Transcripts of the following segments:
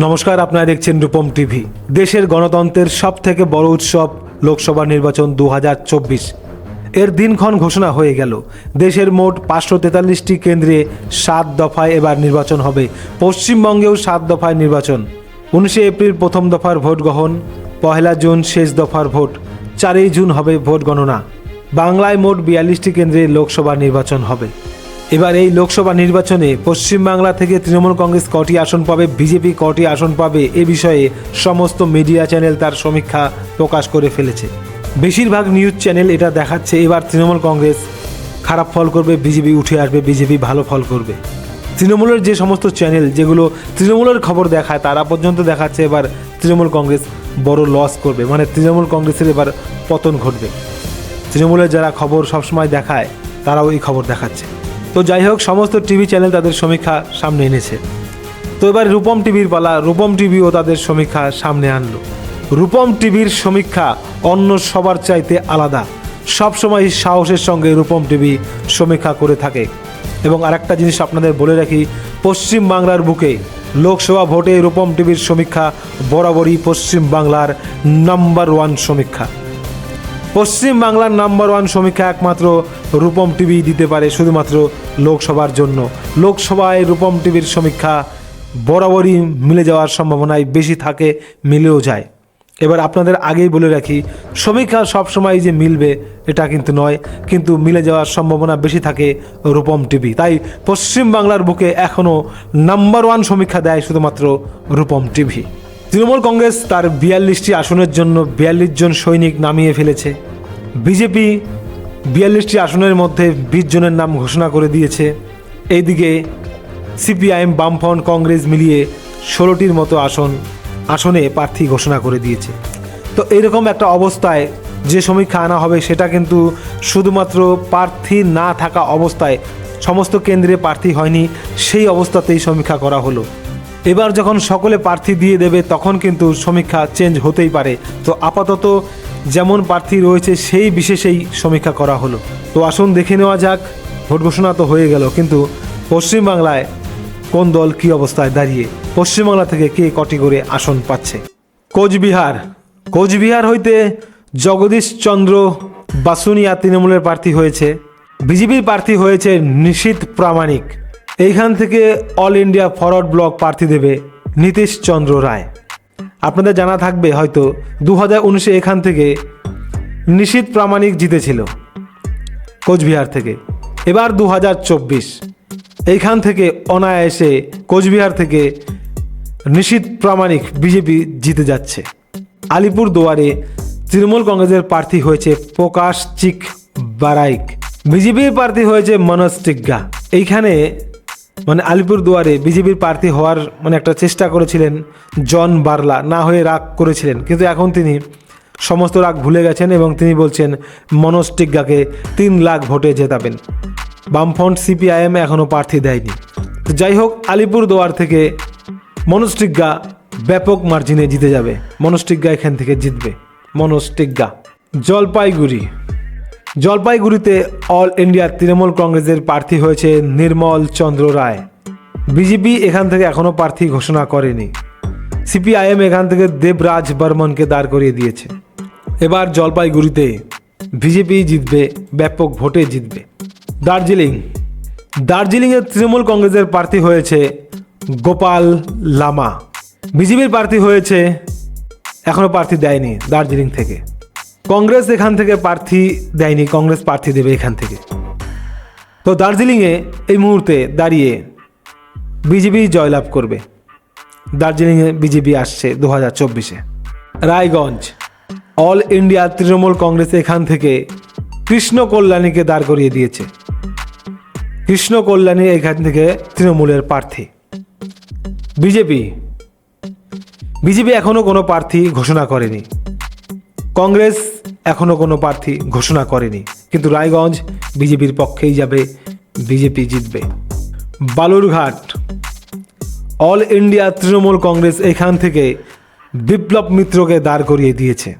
নমস্কার, আপনারা দেখছেন রূপম টিভি। দেশের গণতন্ত্রের সব থেকে বড় উৎসব লোকসভা নির্বাচন দু হাজার চব্বিশ। এর দিনক্ষণ ঘোষণা হয়ে গেল। দেশের মোট পাঁচশো তেতাল্লিশটি কেন্দ্রে সাত দফায় এবার নির্বাচন হবে। পশ্চিমবঙ্গেও সাত দফায় নির্বাচন। উনিশে এপ্রিল প্রথম দফার ভোট গ্রহণ, পহেলা জুন শেষ দফার ভোট, চারই জুন হবে ভোট গণনা। বাংলায় মোট বিয়াল্লিশটি কেন্দ্রে লোকসভা নির্বাচন হবে। এবার এই লোকসভা নির্বাচনে পশ্চিমবাংলা থেকে তৃণমূল কংগ্রেস কটি আসন পাবে, বিজেপি কটি আসন পাবে এ বিষয়ে সমস্ত মিডিয়া চ্যানেল তার সমীক্ষা প্রকাশ করে ফেলেছে। বেশিরভাগ নিউজ চ্যানেল এটা দেখাচ্ছে, এবার তৃণমূল কংগ্রেস খারাপ ফল করবে, বিজেপি উঠে আসবে, বিজেপি ভালো ফল করবে। তৃণমূলের যে সমস্ত চ্যানেল, যেগুলো তৃণমূলের খবর দেখায়, তারা পর্যন্ত দেখাচ্ছে এবার তৃণমূল কংগ্রেস বড় লস করবে মানে তৃণমূল কংগ্রেসের এবার পতন ঘটবে। তৃণমূলের যারা খবর সবসময় দেখায়, তারাও এই খবর দেখাচ্ছে। তো যাই হোক, সমস্ত টিভি চ্যানেল তাদের সমীক্ষা সামনে এনেছে। তো এবার রূপম টিভির পালা, রূপম টিভিও তাদের সমীক্ষা সামনে আনলো। রূপম টিভির সমীক্ষা অন্য সবার চাইতে আলাদা। সবসময় সাহসের সঙ্গে রূপম টিভি সমীক্ষা করে থাকে। এবং আরেকটা জিনিস আপনাদের বলে রাখি, পশ্চিম বাংলার বুকে লোকসভা ভোটে রূপম টিভির সমীক্ষা বরাবরই পশ্চিম বাংলার নাম্বার ওয়ান সমীক্ষা। পশ্চিম বাংলার নাম্বার ওয়ান সমীক্ষা একমাত্র রূপম টিভি দিতে পারে শুধুমাত্র লোকসভার জন্য। লোকসভায় রূপম টিভির সমীক্ষা বরাবরই মিলে যাওয়ার সম্ভাবনায় বেশি থাকে, মিলেও যায়। এবার আপনাদের আগেই বলে রাখি, সমীক্ষা সবসময় যে মিলবে, এটা কিন্তু নয়, কিন্তু মিলে যাওয়ার সম্ভাবনা বেশি থাকে রূপম টিভি তাই পশ্চিম বাংলার বুকে এখনও নাম্বার ওয়ান সমীক্ষা দেয় শুধুমাত্র রূপম টিভি তৃণমূল কংগ্রেস তার বিয়াল্লিশটি আসনের জন্য বিয়াল্লিশ জন সৈনিক নামিয়ে ফেলেছে। বিজেপি বিয়াল্লিশটি আসনের মধ্যে বিশ জনের নাম ঘোষণা করে দিয়েছে। এইদিকে সিপিআইএম বামফ্রন্ট কংগ্রেস মিলিয়ে ষোলোটির মতো আসন, আসনে প্রার্থী ঘোষণা করে দিয়েছে। তো এরকম একটা অবস্থায় যে সমীক্ষা আনা হবে সেটা কিন্তু শুধুমাত্র প্রার্থী না থাকা অবস্থায় সমস্ত কেন্দ্রে প্রার্থী হয়নি, সেই অবস্থাতেই সমীক্ষা করা হলো। এবার যখন সকলে প্রার্থী দিয়ে দেবে, তখন কিন্তু সমীক্ষা চেঞ্জ হতেই পারে। তো আপাতত যেমন প্রার্থী রয়েছে, সেই বিশেষেই সমীক্ষা করা হলো। তো আসুন দেখে নেওয়া যাক, ভোট ঘোষণা তো হয়ে গেল, কিন্তু পশ্চিমবাংলায় কোন দল কী অবস্থায় দাঁড়িয়ে? পশ্চিমবাংলা থেকে কে কটি করে আসন পাচ্ছে? কোচবিহার। কোচবিহার হইতে জগদীশ চন্দ্র বাসুনিয়া তৃণমূলের প্রার্থী হয়েছে। বিজেপির প্রার্থী হয়েছে নিশীত প্রামাণিক। এইখান থেকে অল ইন্ডিয়া ফরওয়ার্ড ব্লক প্রার্থী দেবে নীতিশ চন্দ্র রায়। আপনাদের জানা থাকবে হয়তো দু হাজার উনিশে এখান থেকে নিশীত প্রামাণিক জিতেছিল কোচবিহার থেকে। এবার দু হাজার চব্বিশ। এইখান থেকে অনায়াসে কোচবিহার থেকে নিশীত প্রামাণিক বিজেপি জিতে যাচ্ছে। আলিপুর দুয়ারে তৃণমূল কংগ্রেসের প্রার্থী হয়েছে প্রকাশ চিক বারাইক। বিজেপির প্রার্থী হয়েছে মনোজ টিগ্গা। এইখানে মানে আলিপুর দুয়ারে বিজেপির প্রার্থী হওয়ার মানে একটা চেষ্টা করেছিলেন জন বার্লা, না হয়ে রাগ করেছিলেন। কিন্তু এখন তিনি সমস্ত রাগ ভুলে গেছেন এবং তিনি বলছেন, মনোজ তিন লাখ ভোটে জেতাবেন। বামফ্রন্ট সিপিআইএম এখনও প্রার্থী দেয়নি। তো যাই হোক, আলিপুর দুয়ার থেকে মনোজ ব্যাপক মার্জিনে জিতে যাবে। মনোজ এখান থেকে জিতবে। মনোজ জলপাইগুড়ি। জলপাইগুড়িতে অল ইন্ডিয়া তৃণমূল কংগ্রেসের প্রার্থী হয়েছে নির্মল চন্দ্র রায়। বিজেপি এখান থেকে এখনও প্রার্থী ঘোষণা করেনি। সিপিআইএম এখান থেকে দেবরাজ বর্মনকে দাঁড় করিয়ে দিয়েছে। এবার জলপাইগুড়িতে বিজেপি জিতবে, ব্যাপক ভোটে জিতবে। দার্জিলিং। দার্জিলিংয়ের তৃণমূল কংগ্রেসের প্রার্থী হয়েছে গোপাল লামা। বিজেপির প্রার্থী হয়েছে এখনও প্রার্থী দেয়নি দার্জিলিং থেকে। কংগ্রেস এখান থেকে প্রার্থী দেয়নি, কংগ্রেস প্রার্থী দেবে এখান থেকে। তো দার্জিলিংয়ে এই মুহূর্তে দাঁড়িয়ে বিজেপি জয়লাভ করবে। দার্জিলিংয়ে বিজেপি আসছে দু হাজার চব্বিশে। রায়গঞ্জ, অল ইন্ডিয়া তৃণমূল কংগ্রেস এখান থেকে কৃষ্ণ কল্যাণীকে দাঁড় করিয়ে দিয়েছে। কৃষ্ণ কল্যাণী এখান থেকে তৃণমূলের প্রার্থী। বিজেপি বিজেপি এখনও কোনো প্রার্থী ঘোষণা করেনি। কংগ্রেস এখনও কোনো প্রার্থী ঘোষণা করেনি। কিন্তু রায়গঞ্জ বিজেপির পক্ষেই যাবে, বিজেপি জিতবে। বালুরঘাট, অল ইন্ডিয়া তৃণমূল কংগ্রেস এখান থেকে বিপ্লব মিত্রকে দাঁড় করিয়ে দিয়েছে।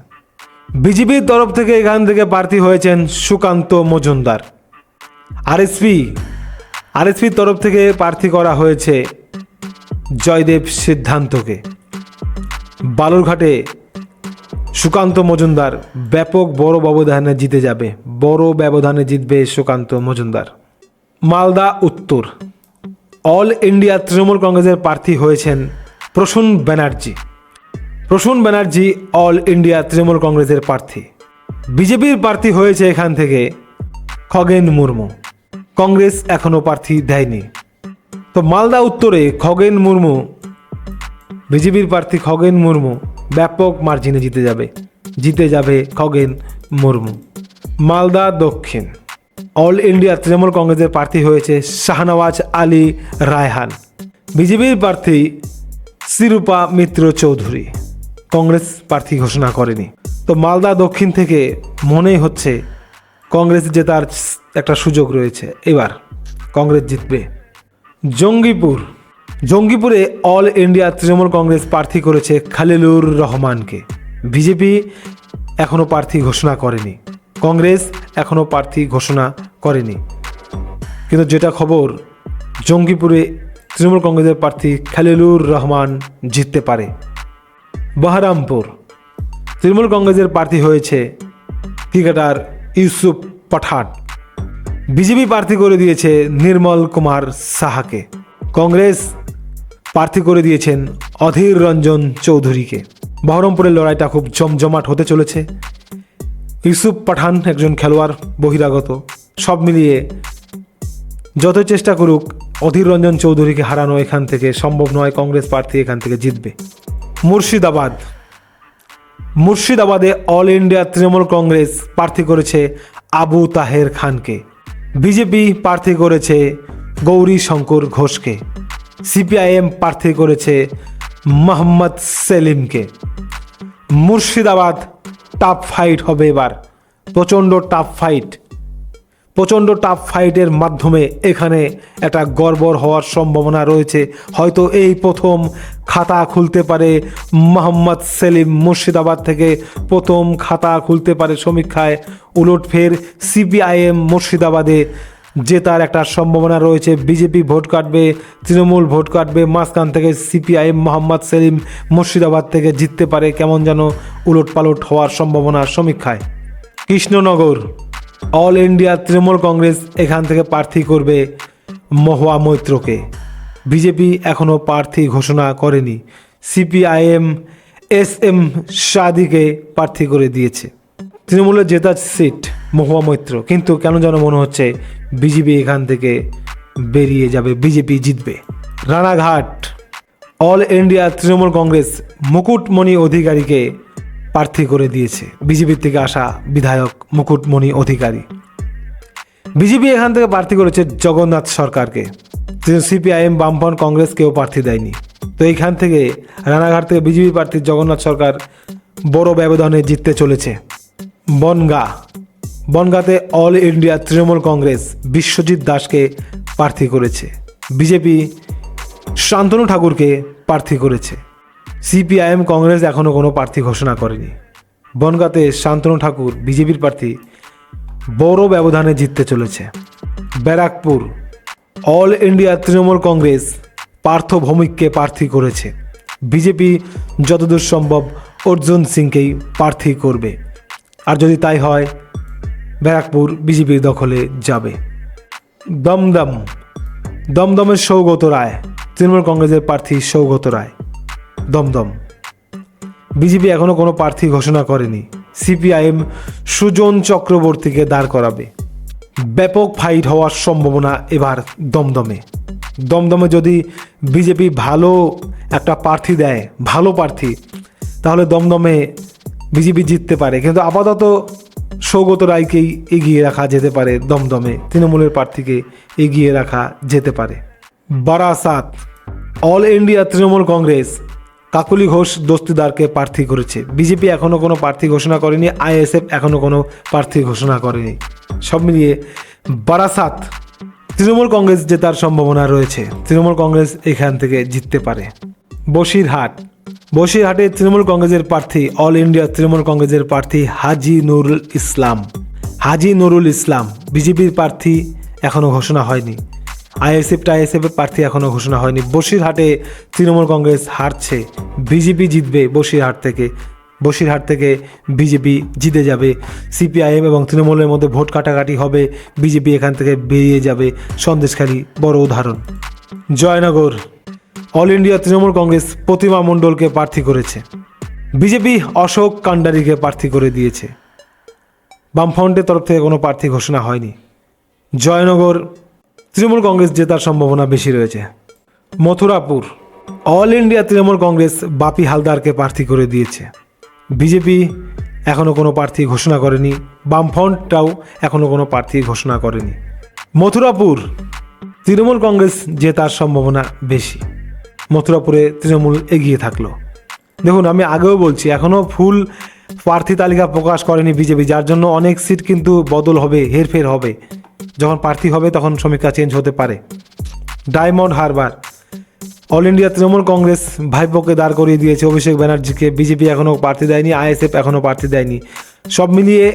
বিজেপির তরফ থেকে এখান থেকে প্রার্থী হয়েছেন সুকান্ত মজুমদার। আরএসপি, আরএসপির তরফ থেকে প্রার্থী করা হয়েছে জয়দেব সিদ্ধান্তকে। বালুরঘাটে সুকান্ত মজুমদার, ব্যাপক বড় ব্যবধানে জিতে যাবে। বড় ব্যবধানে জিতবে সুকান্ত মজুমদার। মালদা, উত্তর। অল ইন্ডিয়া তৃণমূল কংগ্রেসের প্রার্থী হয়েছেন প্রসূন ব্যানার্জি। প্রসূন ব্যানার্জি অল ইন্ডিয়া তৃণমূল কংগ্রেসের প্রার্থী। বিজেপির প্রার্থী হয়েছে এখান থেকে খগেন মুর্মু। কংগ্রেস এখনও প্রার্থী দেয়নি। তো মালদা, উত্তরে খগেন মুর্মু, বিজেপির প্রার্থী খগেন মুর্মু ব্যাপক মার্জিনে জিতে যাবে। জিতে যাবে খগেন মুর্মু। মালদা দক্ষিণ। অল ইন্ডিয়া তৃণমূল কংগ্রেসের প্রার্থী হয়েছে শাহনওয়াজ আলী রায়হান। বিজেপির প্রার্থী শিরূপা মিত্র চৌধুরী। কংগ্রেস প্রার্থী ঘোষণা করেনি। তো মালদা দক্ষিণ থেকে মনেই হচ্ছে কংগ্রেস জেতার একটা সুযোগ রয়েছে। এবার কংগ্রেস জিতবে। জঙ্গিপুর। জঙ্গিপুরে অল ইন্ডিয়া তৃণমূল কংগ্রেস প্রার্থী করেছে খালিলুর রহমানকে। বিজেপি এখনও প্রার্থী ঘোষণা করেনি। কংগ্রেস এখনও প্রার্থী ঘোষণা করেনি। কিন্তু যেটা খবর, জঙ্গিপুরে তৃণমূল কংগ্রেসের প্রার্থী খালিলুর রহমান জিততে পারে। বহরামপুর, তৃণমূল কংগ্রেসের প্রার্থী হয়েছে ক্রিকেটার ইউসুফ পাঠান। বিজেপি প্রার্থী করে দিয়েছে নির্মল কুমার সাহাকে। কংগ্রেস প্রার্থী করে দিয়েছেন অধীর রঞ্জন চৌধুরীকে। বহরমপুরের লড়াইটা খুব জমজমাট হতে চলেছে। ইউসুফ পাঠান একজন খেলোয়াড়, বহিরাগত। সব মিলিয়ে যত চেষ্টা করুক, অধীর রঞ্জন চৌধুরীকে হারানো এখান থেকে সম্ভব নয়, কংগ্রেস প্রার্থী এখান থেকে জিতবে। মুর্শিদাবাদ। মুর্শিদাবাদে অল ইন্ডিয়া তৃণমূল কংগ্রেস প্রার্থী করেছে আবু তাহের খানকে। বিজেপি প্রার্থী করেছে গৌরী শঙ্কর ঘোষকে। সিপিআইএম প্রার্থী করেছে মোহাম্মদ সেলিমকে। মুর্শিদাবাদ টাফ ফাইট হবে এবার। প্রচণ্ড টাফ ফাইট। প্রচণ্ড টাফ ফাইটের মাধ্যমে এখানে একটা গড়বড় হওয়ার সম্ভাবনা রয়েছে। হয়তো এই প্রথম খাতা খুলতে পারে মোহাম্মদ সেলিম মুর্শিদাবাদ থেকে। প্রথম খাতা খুলতে পারে সমীক্ষায়। উলটফের সিপিআইএম মুর্শিদাবাদে জেতার একটা সম্ভাবনা রয়েছে। বিজেপি ভোট কাটবে, তৃণমূল ভোট কাটবে, মাঝখান থেকে সিপিআইএম মোহাম্মদ সেলিম মুর্শিদাবাদ থেকে জিততে পারে। কেমন যেন উলট পালট হওয়ার সম্ভাবনা সমীক্ষায়। কৃষ্ণনগর, অল ইন্ডিয়া তৃণমূল কংগ্রেস এখান থেকে প্রার্থী করবে মহুয়া মৈত্রকে। বিজেপি এখনও প্রার্থী ঘোষণা করেনি। সিপিআইএম এস এম সাদিকে প্রার্থী করে দিয়েছে। তৃণমূলের জেতার সিট মহুয়া মৈত্র। কিন্তু কেন যেন মনে হচ্ছে বিজেপি এখান থেকে বেরিয়ে যাবে, বিজেপি জিতবে। রানাঘাট, অল ইন্ডিয়া তৃণমূল কংগ্রেস মুকুটমণি অধিকারীকে প্রার্থী করে দিয়েছে। বিজেপির থেকে আসা বিধায়ক মুকুটমণি অধিকারী। বিজেপি এখান থেকে প্রার্থী করেছে জগন্নাথ সরকারকে। সিপিআইএম বামফ্রন্ট কংগ্রেস কেউ প্রার্থী দেয়নি। তো এইখান থেকে রানাঘাট থেকে বিজেপি প্রার্থী জগন্নাথ সরকার বড় ব্যবধানে জিততে চলেছে। বনগা বনগাঁতে অল ইন্ডিয়া তৃণমূল কংগ্রেস বিশ্বজিৎ দাসকে প্রার্থী করেছে। বিজেপি শান্তনু ঠাকুরকে প্রার্থী করেছে। সিপিআইএম কংগ্রেস এখনও কোনো প্রার্থী ঘোষণা করেনি। বনগাঁতে শান্তনু ঠাকুর বিজেপির প্রার্থী বড় ব্যবধানে জিততে চলেছে। ব্যারাকপুর অল ইন্ডিয়া তৃণমূল কংগ্রেস পার্থ ভৌমিককে প্রার্থী করেছে। বিজেপি যতদূর সম্ভব অর্জুন সিংকেই প্রার্থী করবে। আর যদি তাই হয় ব্যারাকপুর বিজেপির দখলে যাবে। দমদম। দমদমের সৌগত রায়, তৃণমূল কংগ্রেসের প্রার্থী সৌগত রায়। দমদম। বিজেপি এখনও কোনো প্রার্থী ঘোষণা করেনি। সিপিআইএম সুজন চক্রবর্তীকে দাঁড় করাবে। ব্যাপক ফাইট হওয়ার সম্ভাবনা এবার দমদমে। দমদমে যদি বিজেপি ভালো একটা প্রার্থী দেয়, ভালো প্রার্থী, তাহলে দমদমে বিজেপি জিততে পারে। কিন্তু আপাতত সৌগত রায়কেই এগিয়ে রাখা যেতে পারে দমদমে, তৃণমূলের প্রার্থীকে এগিয়ে রাখা যেতে পারে। বারাসাত, অল ইন্ডিয়া তৃণমূল কংগ্রেস, কাকুলি ঘোষ দস্তিদারকে প্রার্থী করেছে। বিজেপি এখনও কোনো প্রার্থী ঘোষণা করেনি, আইএসএফ এখনও কোনো প্রার্থী ঘোষণা করেনি। সব মিলিয়ে বারাসাত, তৃণমূল কংগ্রেস জেতার সম্ভাবনা রয়েছে। তৃণমূল কংগ্রেস এখান থেকে জিততে পারে। বসিরহাট বসিরহাটে তৃণমূল কংগ্রেসের প্রার্থী, অল ইন্ডিয়া তৃণমূল কংগ্রেসের প্রার্থী হাজি নুরুল ইসলাম। হাজি নুরুল ইসলাম, বিজেপির প্রার্থী এখনও ঘোষণা হয়নি। আইএসএফ টাইএসএফ এর প্রার্থী এখনও ঘোষণা হয়নি। বসিরহাটে তৃণমূল কংগ্রেস হারছে, বিজেপি জিতবে বসিরহাট থেকে। বসিরহাট থেকে বিজেপি জিতে যাবে। সিপিআইএম এবং তৃণমূলের মধ্যে ভোট কাটাকাটি হবে, বিজেপি এখান থেকে বেরিয়ে যাবে। সন্দেশখালী বড় উদাহরণ। জয়নগর অল ইন্ডিয়া তৃণমূল কংগ্রেস প্রতিমা মণ্ডলকে প্রার্থী করেছে। বিজেপি অশোক কান্ডারিকে প্রার্থী করে দিয়েছে। বামফ্রন্টের তরফ থেকে কোনো প্রার্থী ঘোষণা হয়নি। জয়নগর তৃণমূল কংগ্রেস জেতার সম্ভাবনা বেশি রয়েছে। মথুরাপুর অল ইন্ডিয়া তৃণমূল কংগ্রেস বাপি হালদারকে প্রার্থী করে দিয়েছে। বিজেপি এখনও কোনো প্রার্থী ঘোষণা করেনি। বামফ্রন্টটাও এখনও কোনো প্রার্থী ঘোষণা করেনি। মথুরাপুর তৃণমূল কংগ্রেস জেতার সম্ভাবনা বেশি। মথুরাপুরে তৃণমূল এগিয়ে থাকল। দেখুন, আমি আগেও বলছি এখনও ফুল প্রার্থী তালিকা প্রকাশ করেনি বিজেপি, যার জন্য অনেক সিট কিন্তু বদল হবে, হেরফের হবে। যখন প্রার্থী হবে, তখন সমীক্ষা চেঞ্জ হতে পারে। Diamond Harbour. All India Trinamool Congress ভাইপোকে দাঁড় করিয়ে দিয়েছে অভিষেক ব্যানার্জিকে। বিজেপি এখনও প্রার্থী দেয়নি, আইএসএফ এখনও প্রার্থী দেয়নি। সব মিলিয়ে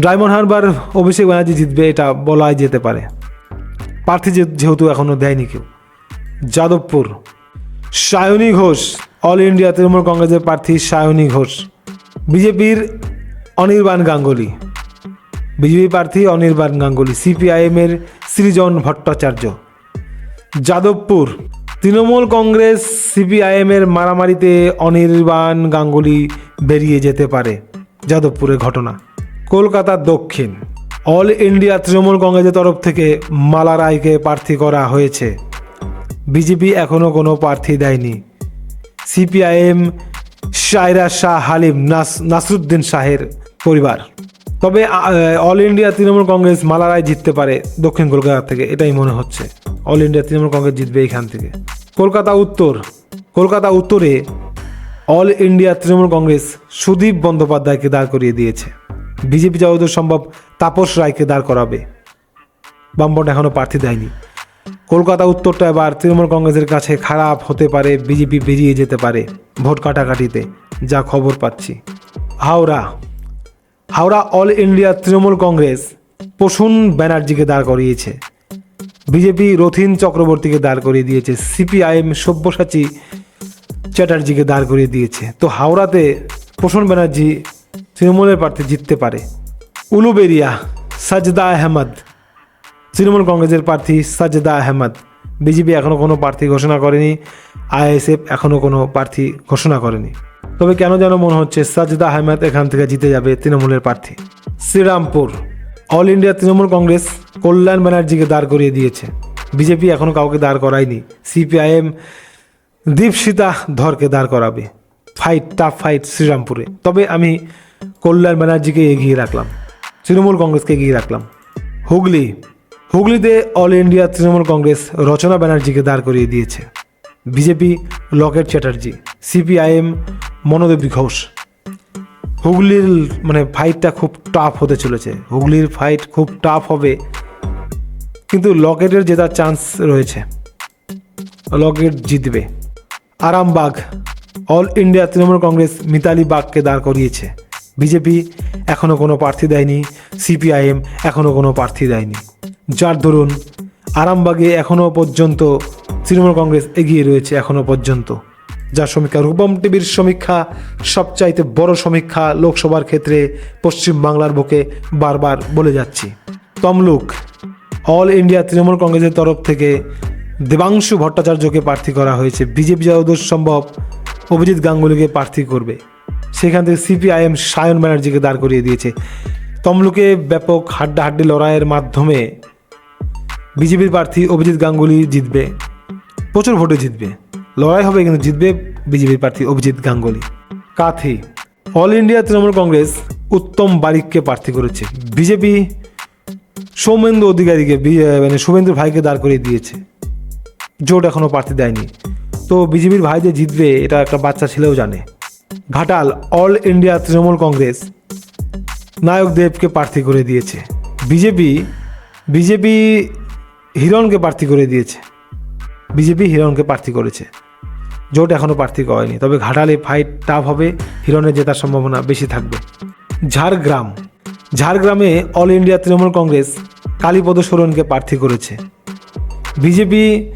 ডায়মন্ড হারবার অভিষেক ব্যানার্জি জিতবে, এটা বলাই যেতে পারে। প্রার্থী যেহেতু এখনও দেয়নি কেউ। যাদবপুর। সায়নী ঘোষ অল ইন্ডিয়া তৃণমূল কংগ্রেসের প্রার্থী সায়নী ঘোষ। বিজেপির অনির্বাণ গাঙ্গুলি। বিজেপি প্রার্থী অনির্বাণ গাঙ্গুলি সিপিআইএমের সৃজন ভট্টাচার্য। যাদবপুর, তৃণমূল কংগ্রেস সিপিআইএমের মারামারিতে অনির্বাণ গাঙ্গুলি বেরিয়ে যেতে পারে যাদবপুরের ঘটনা। কলকাতা দক্ষিণ। অল ইন্ডিয়া তৃণমূল কংগ্রেসের তরফ থেকে মালা রায়কে প্রার্থী করা হয়েছে। বিজেপি এখনও কোনো প্রার্থী দেয়নি। সিপিআইএম শায়রা শাহ হালিম নাস, নাসরুদ্দিন শাহের পরিবার। তবে অল ইন্ডিয়া তৃণমূল কংগ্রেস মালারায় জিততে পারে দক্ষিণ কলকাতা থেকে, এটাই মনে হচ্ছে। অল ইন্ডিয়া তৃণমূল কংগ্রেস জিতবে এখান থেকে। কলকাতা উত্তর, কলকাতা উত্তরে অল ইন্ডিয়া তৃণমূল কংগ্রেস সুদীপ বন্দ্যোপাধ্যায়কে দাঁড় করিয়ে দিয়েছে। বিজেপি যতদূর সম্ভব তাপস রায়কে দাঁড় করাবে। বামপন্থ এখনও প্রার্থী দেয়নি। কলকাতা উত্তরটা এবার তৃণমূল কংগ্রেসের কাছে খারাপ হতে পারে, বিজেপি বেরিয়ে যেতে পারে ভোট কাটাকাটিতে, যা খবর পাচ্ছি। হাওড়া। হাওড়া অল ইন্ডিয়া তৃণমূল কংগ্রেস প্রসূন ব্যানার্জিকে দাঁড় করিয়েছে। বিজেপি রথিন চক্রবর্তীকে দাঁড় করিয়ে দিয়েছে, সিপিআইএম সব্যসাচী চ্যাটার্জিকে দাঁড় করিয়ে দিয়েছে। তো হাওড়াতে প্রসূন ব্যানার্জি তৃণমূলের প্রার্থী জিততে পারে। উলুবেরিয়া, সাজদা আহমদ তৃণমূল কংগ্রেসের প্রার্থী সাজদা আহমদ। বিজেপি এখনও কোনো প্রার্থী ঘোষণা করেনি। আইএসএফ এখনও কোনো প্রার্থী ঘোষণা করেনি। তবে কেন যেন মনে হচ্ছে সাজদা আহমেদ এখান থেকে জিতে যাবে তৃণমূলের প্রার্থী। শ্রীরামপুর, অল ইন্ডিয়া তৃণমূল কংগ্রেস কল্যাণ ব্যানার্জিকে দাঁড় করিয়ে দিয়েছে। বিজেপি এখনও কাউকে দাঁড় করায়নি। সিপিআইএম দীপশিতা ধরকে দাঁড় করাবে। ফাইট, টাফ ফাইট শ্রীরামপুরে। তবে আমি কল্যাণ ব্যানার্জিকে এগিয়ে রাখলাম। তৃণমূল কংগ্রেসকে এগিয়ে রাখলাম। হুগলি হুগলিতে অল ইন্ডিয়া তৃণমূল কংগ্রেস রচনা ব্যানার্জিকে দাঁড় করিয়ে দিয়েছে। BJP Locket Chatterjee, CPIM Monodebi Ghosh. হুগলির মানে ফাইটটা খুব টাফ হতে চলেছে। হুগলির ফাইট খুব টাফ হবে। কিন্তু লকেটের জেতার চান্স রয়েছে। লকেট জিতবে। আরামবাগ, অল ইন্ডিয়া তৃণমূল কংগ্রেস মিতালি বাগকে দাঁড় করিয়েছে। বিজেপি এখনও কোনো প্রার্থী দেয়নি, সিপিআইএম এখনও কোনো প্রার্থী দেয়নি। যার দরুন আরামবাগে এখনও পর্যন্ত তৃণমূল কংগ্রেস এগিয়ে রয়েছে এখনও পর্যন্ত। যার সমীক্ষা রূপম টিভির সমীক্ষা, সবচাইতে বড় সমীক্ষা লোকসভার ক্ষেত্রে পশ্চিমবাংলার বুকে বারবার বলে যাচ্ছি। তমলুক, অল ইন্ডিয়া তৃণমূল কংগ্রেসের তরফ থেকে দেবাংশু ভট্টাচার্যকে প্রার্থী করা হয়েছে। বিজেপি যতদূর সম্ভব অভিজিৎ গাঙ্গুলিকে প্রার্থী করবে। সেখান থেকে সিপিআইএম সায়ন ব্যানার্জিকে দাঁড় করিয়ে দিয়েছে। তমলুকে ব্যাপক হাড্ডাহাড্ডি লড়াইয়ের মাধ্যমে বিজেপির প্রার্থী অভিজিৎ গাঙ্গুলি জিতবে। প্রচুর ভোটে জিতবে। লড়াই হবে কিন্তু জিতবে বিজেপির প্রার্থী অভিজিৎ গাঙ্গুলি। কাথি, অল ইন্ডিয়া তৃণমূল কংগ্রেস উত্তম বারিককে প্রার্থী করেছে। বিজেপি সৌমেন্দু অধিকারীকে মানে শুভেন্দু ভাইকে দাঁড় করিয়ে দিয়েছে। জোট এখনও প্রার্থী দেয়নি। তো বিজেপির ভাই যে জিতবে, এটা একটা বাচ্চা ছেলেও জানে। Ghatal All India Trinamool Congress. নায়ক দেবকে প্রার্থী করে দিয়েছে। বিজেপি বিজেপি হিরণকে প্রার্থী করে দিয়েছে। বিজেপি হিরণকে প্রার্থী করেছে। জোট এখনও প্রার্থী করেনি। তবে ঘাটালে ফাইট টাফ হবে। হিরণের জেতার সম্ভাবনা বেশি থাকবে। ঝাড়গ্রাম। ঝাড়গ্রামে অল ইন্ডিয়া তৃণমূল কংগ্রেস কালীপদ সোরেনকে প্রার্থী করেছে। বিজেপি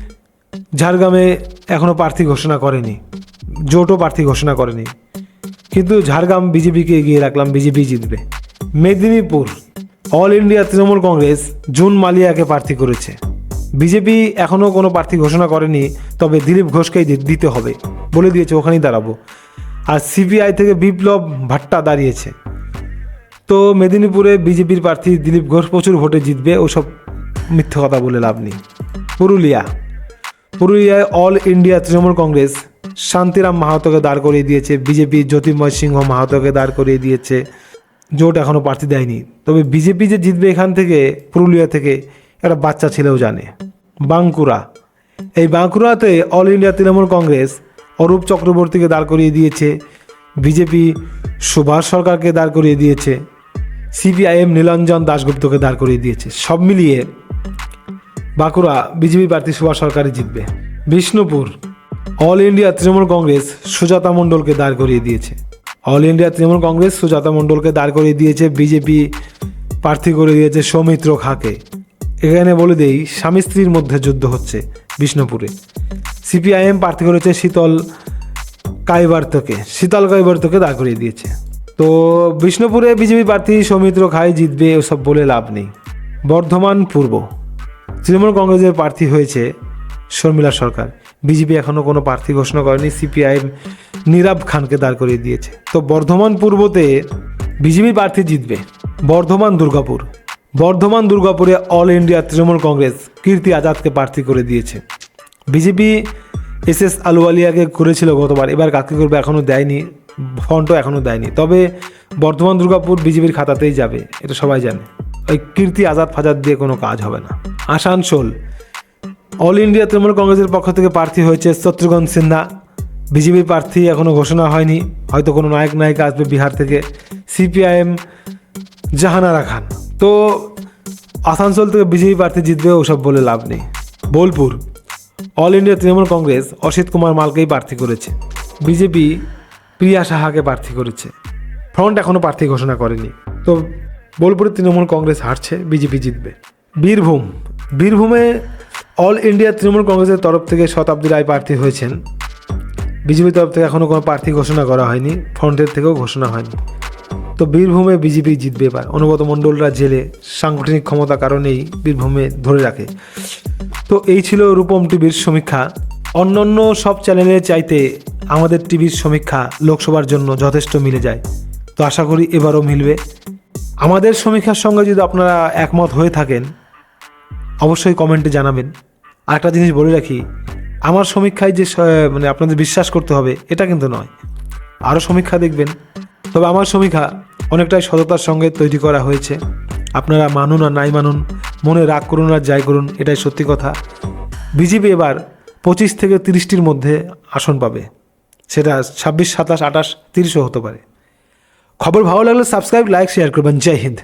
ঝাড়গ্রামে এখনও প্রার্থী ঘোষণা করেনি। জোটও প্রার্থী ঘোষণা করেনি। কিন্তু ঝাড়গ্রাম বিজেপিকে এগিয়ে রাখলাম, বিজেপি জিতবে। মেদিনীপুর, অল ইন্ডিয়া তৃণমূল কংগ্রেস জুন মালিয়াকে প্রার্থী করেছে। বিজেপি এখনও কোনো প্রার্থী ঘোষণা করেনি, তবে দিলীপ ঘোষকেই দিতে হবে বলে দিয়েছে, ওখানেই দাঁড়াবো। আর সিপিআই থেকে বিপ্লব ভাট্টা দাঁড়িয়েছে। তো মেদিনীপুরে বিজেপির প্রার্থী দিলীপ ঘোষ প্রচুর ভোটে জিতবে, ওসব মিথ্যে কথা বলে লাভ নেই। পুরুলিয়া, পুরুলিয়ায় অল ইন্ডিয়া তৃণমূল কংগ্রেস শান্তিরাম মাহাতোকে দাঁড় করিয়ে দিয়েছে, বিজেপি জ্যোতির্ময় সিংহ মাহাতোকে দাঁড় করিয়ে দিয়েছে। জোট এখনও প্রার্থী দেয়নি। তবে বিজেপি যে জিতবে এখান থেকে, পুরুলিয়া থেকে, একটা বাচ্চা ছেলেও জানে, বাঁকুড়া। এই বাঁকুড়াতে অল ইন্ডিয়া তৃণমূল কংগ্রেস অরূপ চক্রবর্তীকে দাঁড় করিয়ে দিয়েছে, বিজেপি সুভাষ সরকারকে দাঁড় করিয়ে দিয়েছে, সিপিআইএম নীলঞ্জন দাশগুপ্তকে দাঁড় করিয়ে দিয়েছে। সব মিলিয়ে বাঁকুড়া বিজেপি প্রার্থী সুভাষ সরকারই জিতবে। বিষ্ণুপুর অল ইন্ডিয়া তৃণমূল কংগ্রেস সুজাতা মণ্ডলকে দাঁড় করিয়ে দিয়েছে। অল ইন্ডিয়া তৃণমূল কংগ্রেস সুজাতা মণ্ডলকে দাঁড় করিয়ে দিয়েছে, বিজেপি প্রার্থী করে দিয়েছে সৌমিত্র খাকে। এখানে বলে দেই, স্বামী স্ত্রীর মধ্যে যুদ্ধ হচ্ছে বিষ্ণুপুরে। সিপিআইএম প্রার্থী করেছে শীতল কাইবার্তকে। শীতল কাইবার্তকে দাঁড় করিয়ে দিয়েছে। তো বিষ্ণুপুরে বিজেপি প্রার্থী সৌমিত্র খাই জিতবে ওসব বলে লাভ নেই। বর্ধমান পূর্ব। তৃণমূল কংগ্রেসের প্রার্থী হয়েছে শর্মিলা সরকার। বিজেপি এখনও কোনো প্রার্থী ঘোষণা করেনি, সিপিআইএম নীরব খানকে দাঁড় করিয়ে দিয়েছে। তো বর্ধমান পূর্বতে বিজেপি প্রার্থী জিতবে, বর্ধমান দুর্গাপুর। বর্ধমান দুর্গাপুরে অল ইন্ডিয়া তৃণমূল কংগ্রেস কীর্তি আজাদকে প্রার্থী করে দিয়েছে। বিজেপি এস এস আলুওয়ালিয়াকে করেছিল গতবার, এবার কাকে করবে এখনও দেয়নি, ফন্টও এখনও দেয়নি। তবে বর্ধমান দুর্গাপুর বিজেপির খাতাতেই যাবে, এটা সবাই জানে। ওই কীর্তি আজাদ ফাজাদ দিয়ে কোনো কাজ হবে না। আসানসোল অল ইন্ডিয়া তৃণমূল কংগ্রেসের পক্ষ থেকে প্রার্থী হয়েছে শত্রুঘ্ন সিনহা। বিজেপি প্রার্থী এখনও ঘোষণা হয়নি। হয়তো কোনো নায়ক, নায়িকা আসবে বিহার থেকে। সিপিআইএম জাহানারা খান। তো আসানসোল থেকে বিজেপি প্রার্থী জিতবে, ওসব বলে লাভ নেই। বোলপুর। অল ইন্ডিয়া তৃণমূল কংগ্রেস অসিত কুমার মালকেই প্রার্থী করেছে। বিজেপি প্রিয়া সাহাকে প্রার্থী করেছে। ফ্রন্ট এখনও প্রার্থী ঘোষণা করেনি। তো বোলপুরে তৃণমূল কংগ্রেস হারছে, বিজেপি জিতবে। বীরভূম। বীরভূমে অল ইন্ডিয়া তৃণমূল কংগ্রেসের তরফ থেকে শতাব্দী রায় প্রার্থী হয়েছেন। বিজেপির তরফ থেকে এখনও কোনো প্রার্থী ঘোষণা করা হয়নি ফ্রন্টের থেকেও ঘোষণা হয়নি। তো বীরভূমে বিজেপি জিতবে এবার। অনুগত মণ্ডলরা জেলে সাংগঠনিক ক্ষমতা কারণেই বীরভূমে ধরে রাখে। তো এই ছিল রূপম টিভির সমীক্ষা। অন্যান্য সব চ্যানেলের চাইতে আমাদের টিভির সমীক্ষা লোকসভার জন্য যথেষ্ট মিলে যায়। তো আশা করি এবারও মিলবে। আমাদের সমীক্ষার সঙ্গে যদি আপনারা একমত হয়ে থাকেন, অবশ্যই কমেন্টে জানাবেন। আরেকটা জিনিস বলে রাখি, আমার সমীক্ষায় যে মানে আপনাদের বিশ্বাস করতে হবে, এটা কিন্তু নয়। আরও সমীক্ষা দেখবেন। তবে আমার সমীক্ষা অনেকটাই সততার সঙ্গে তৈরি করা হয়েছে। আপনারা মানুন আর নাই মানুন, মনে রাগ করুন আর যাই করুন, এটাই সত্যি কথা। বিজেপি এবার পঁচিশ থেকে তিরিশটির মধ্যে আসন পাবে। সেটা ছাব্বিশ, সাতাশ, আঠাশ, তিরিশও হতে পারে। খবর ভালো লাগলে সাবস্ক্রাইব, লাইক, শেয়ার করবেন। জয় হিন্দ।